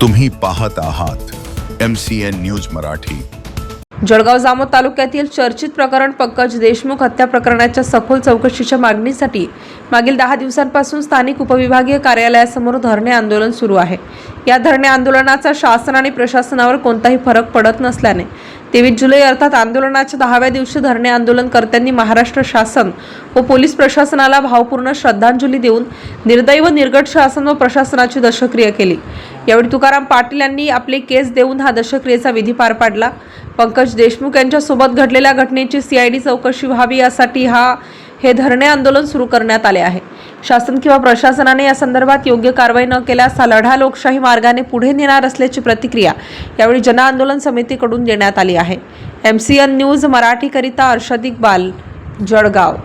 तुम्ही पाहत आहात M C N news Marathi. Jalgaon Jamod तालुक्यातील चर्चित प्रकरण पंकज देशमुख हत्या प्रकरणाच्या सखोल चौकशीच्या मागणीसाठी मागील दहा दिवसांपासून स्थानिक उपविभागीय कार्यालयासमोर धरणे आंदोलन सुरू आहे. या धरणे आंदोलनाचा शासन आणि प्रशासनावर कोणताही फरक पडत नसल्याने तेवीस जुलै अर्थात आंदोलनाच्या दहाव्या दिवशी धरणे आंदोलनकर्त्यांनी महाराष्ट्र शासन व पोलीस प्रशासनाला भावपूर्ण श्रद्धांजली देऊन निर्दयी व निर्गट शासन व प्रशासनाची दशक्रिया केली. यावेळी तुकाराम पाटील यांनी आपले केस देऊन हा दशक्रियेचा विधी पार पाडला. पंकज देशमुख यांच्यासोबत घडलेल्या घटनेची सीआयडी चौकशी व्हावी यासाठी हा हे धरणे आंदोलन सुरू करण्यात आले आहे. शासन किंवा प्रशासनाने या संदर्भात योग्य कारवाई न केल्यास हा लढा लोकशाही मार्गाने पुढे नेणार असल्याची प्रतिक्रिया यावेळी जनआंदोलन समितीकडून देण्यात आली आहे. एम सी एन न्यूज मराठीकरिता अर्षद इक्बाल जळगाव.